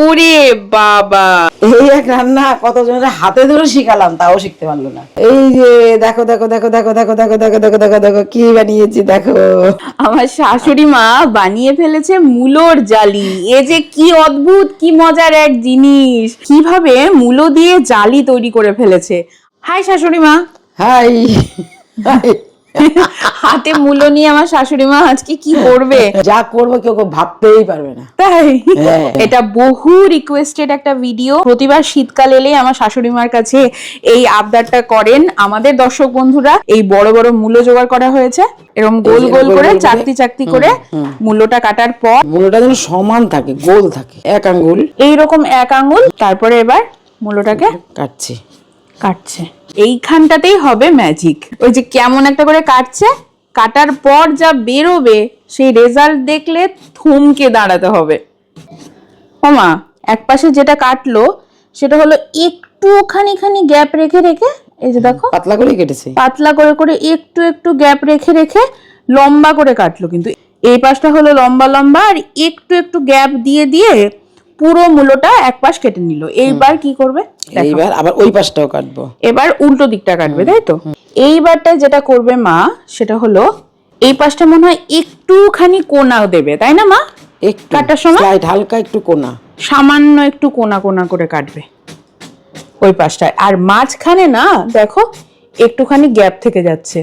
ওরে বাবা এই এক রান্না কতজনের হাতে ধরে শিখালাম তাও শিখতে পারল না এই যে দেখো দেখো দেখো দেখো দেখো দেখো দেখো দেখো দেখো দেখো কি বানিয়েছি দেখো আমার শাশুড়ি মা বানিয়ে ফেলেছে মূলোর জালি এ যে কি অদ্ভুত কি মজার এক জিনিস কীভাবে মূলো দিয়ে জালি তৈরি করে ফেলেছে হাই শাশুড়ি মা হাই হাই। হাতে মূলো নিয়ে আমার শাশুড়ি মা আজকে কি করবে? যা করব কেউ ভাবতেই পারবে না। তাই? হ্যাঁ। এটা বহু রিকোয়েস্টেড একটা ভিডিও প্রতিবার শীতকাল এলে আমার শাশুড়ি মার কাছে এই আবদারটা করেন। আমাদের দর্শক বন্ধুরা এই বড় বড় মূল্য জোগাড় করা হয়েছে। এরকম গোল গোল করে চাকতি চাকতি করে মূল্যটা কাটার পর মূলটা যেন সমান থাকে গোল থাকে। এক আঙ্গুল। এইরকম এক আঙ্গুল। তারপরে এবার মূলোটাকে কাটছি। কাটছে। এইখানটাতেই হবে ম্যাজিক ওই যে কেমন একটা করে কাটছে কাটার পর যা বেরোবে সেই রেজাল্ট দেখলে থমকে দাঁড়াতে হবে। ওমা এক পাশে যেটা কাটলো সেটা হলো একটুখানি খানি গ্যাপ রেখে রেখে এই যে দেখো পাতলা করে কেটেছে। পাতলা করে করে একটু একটু গ্যাপ রেখে রেখে লম্বা করে কাটলো কিন্তু। এই পাশটা হলো লম্বা লম্বা আর একটু একটু গ্যাপ দিয়ে দিয়ে পুরো মূলোটা এক পাশ কেটে নিল। এইবার কি করবে? এইবার আবার ওই পাশটাও কাটবো। এবার উল্টো দিকটা কাটবে তাই তো? এইবারটা যেটা করবে মা সেটা হলো এই পাশটা মনে হয় একটুখানি কোনা দেবে তাই না মা? একটু। কাটার সময়? স্লাইড হালকা একটু কোনা। সামান্য একটু কোনা কোনা করে কাটবে ওই পাশটায়। আর মাঝখানে না দেখো একটুখানি গ্যাপ থেকে যাচ্ছে।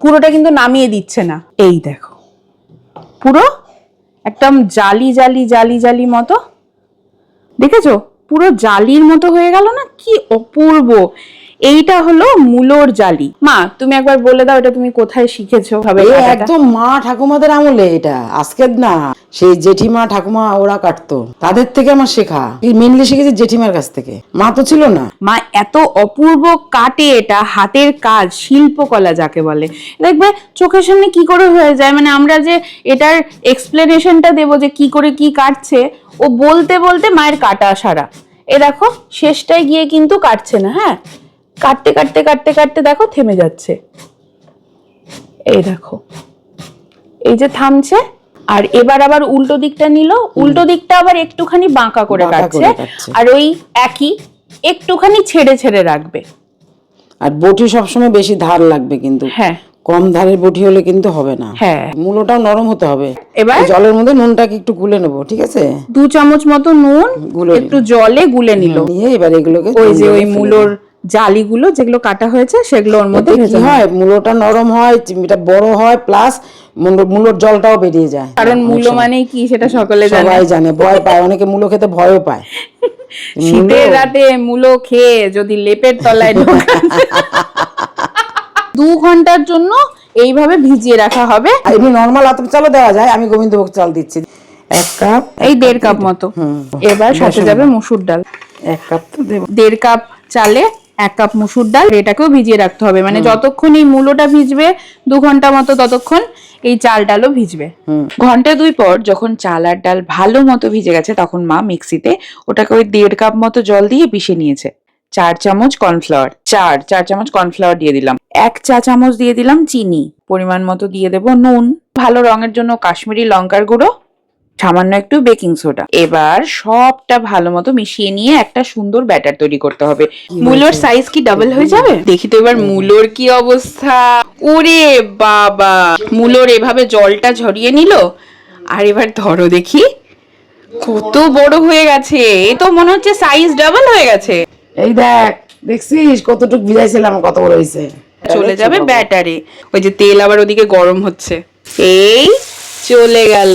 পুরোটা কিন্তু নামিয়ে দিচ্ছে না। এই দেখো। পুরো একদম জালি জালি জালি জালি মতো দেখেছ? পুরো জালির মতো হয়ে গেল না? কি অপূর্ব! এইটা হলো মূলোর জালি। মা তুমি একবার বলে দাও এটা তুমি কোথায় শিখেছো ভাবে একদম মা ঠাকুমাদের আমলে এটা আজকের না। সেই জেঠিমা ঠাকুমা ওরা কাটতো। তাদের থেকে আমার শেখা। মেনলি শিখেছি জেঠিমার কাছ থেকে। মা তো ছিল না। মা এত অপূর্ব কাটে এটা হাতের কাজ শিল্পকলা যাকে বলে। দেখবে চোখের সামনে কি করে হয়ে যায় মানে আমরা যে এটার এক্সপ্লেনেশনটা দেবো যে কি করে কি কাটছে ও বলতে বলতে মায়ের কাটা সারা। এ দেখো শেষটায় গিয়ে কিন্তু কাটছে না হ্যাঁ? কাটতে কাটতে কাটতে কাটতে দেখো থেমে যাচ্ছে। এই দেখো। এই যে থামছে আর এবার আবার উল্টো দিকটা নিল উল্টো দিকটা আবার একটুখানি বাঁকা করে কাটছে আর ওই একই একটুখানি ছেড়ে ছেড়ে রাখবে। আর বটি সবসময় বেশি ধার লাগবে কিন্তু। হ্যাঁ। কম ধারের বটি হলে কিন্তু হবে না। হ্যাঁ। মূলোটাও নরম হতে হবে। এবার? জলের মধ্যে নুনটাকে একটু গুলে নেব ঠিক আছে? দু চামচ মতো নুন একটু জলে গুলে নিল। নিয়ে এবার এগুলোকে ওই যে ওই মুলোর জালিগুলো যেগুলো কাটা হয়েছে সেগুলো ওর মধ্যে কি হয়? মূলোটা নরম হয় চিংড়িটা বড় হয় প্লাস মূলোর জলটাও বেরিয়ে যায়। কারণ মূলো মানেই কি? সেটা সকলে জানে। সবাই জানে ভয় পায়। অনেকে মূলো খেতে ভয়ও পায়। শীতের রাতে মূলো খেয়ে যদি লেপের তলায় ঢোকান দু ঘণ্টার জন্য এইভাবে ভিজিয়ে রাখা হবে। এমনি নর্মাল আতপ চালও দেওয়া যায়। আমি গোবিন্দভোগ চাল দিচ্ছি। এক কাপ এই দেড় কাপ মতো। এবার সাথে যাবে মসুর ডাল। এক কাপ তো দেবো। দেড় কাপ চালে এক কাপ মুসুর ডাল এটাকেও ভিজিয়ে রাখতে হবে। মানে যতক্ষণ এই মূলোটা ভিজবে দু ঘণ্টা মতো ততক্ষণ এই চাল ডালও ভিজবে। ঘণ্টা দুই পর যখন চাল আর ডাল ভালো মতো ভিজে গেছে তখন মা মিক্সিতে ওটাকে ওই দেড় কাপ মতো জল দিয়ে পিষে নিয়েছে। চার চামচ কর্নফ্লাওয়ার চার চার চামচ কর্নফ্লাওয়ার দিয়ে দিলাম। এক চা চামচ দিয়ে দিলাম চিনি। পরিমাণ মতো দিয়ে দেব নুন। ভালো রঙের জন্য কাশ্মীরি লঙ্কার গুঁড়ো। সামান্য একটু বেকিং সোডা। এবার সবটা ভালো মতো মিশিয়ে নিয়ে একটা সুন্দর ব্যাটার তৈরি করতে হবে। মূলোর সাইজ কি ডাবল হয়ে যাবে? দেখি তো এবার মূলোর কি অবস্থা। ওরে বাবা! মূলোর এভাবে জলটা ঝরিয়ে নিল। আর এবার ধরো দেখি। কত বড় হয়ে গেছে। এ তো মনে হচ্ছে সাইজ ডাবল হয়ে গেছে। এই দেখ দেখছিস? কতটুকু ভিজাইছিলাম কত বড় হয়েছে। চলে যাবে ব্যাটারে। ওই যে তেল আবার ওদিকে গরম হচ্ছে। এই চলে গেল।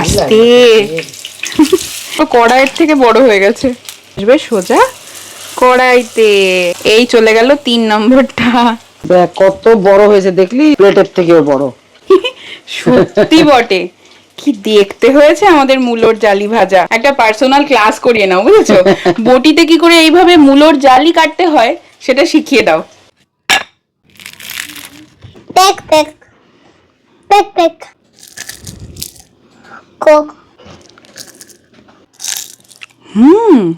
আস্তে। ও কড়াইয়ের থেকে বড় হয়ে গেছে। আসবে সোজা কড়াইতে। এই চলে গেল তিন নম্বরটা। দেখ কত বড় হয়েছে দেখলি প্লেটের থেকেও বড়। সত্যি বটে। কি দেখতে হয়েছে আমাদের মূলোর জালি ভাজা। একটা পার্সোনাল ক্লাস করিয়ে নাও বুঝেছ? বটিতে কি করে এইভাবে মূলোর জালি কাটতে হয় সেটা শিখিয়ে দাও। Pek pek. Pek pek. 꼭. 음.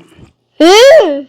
음.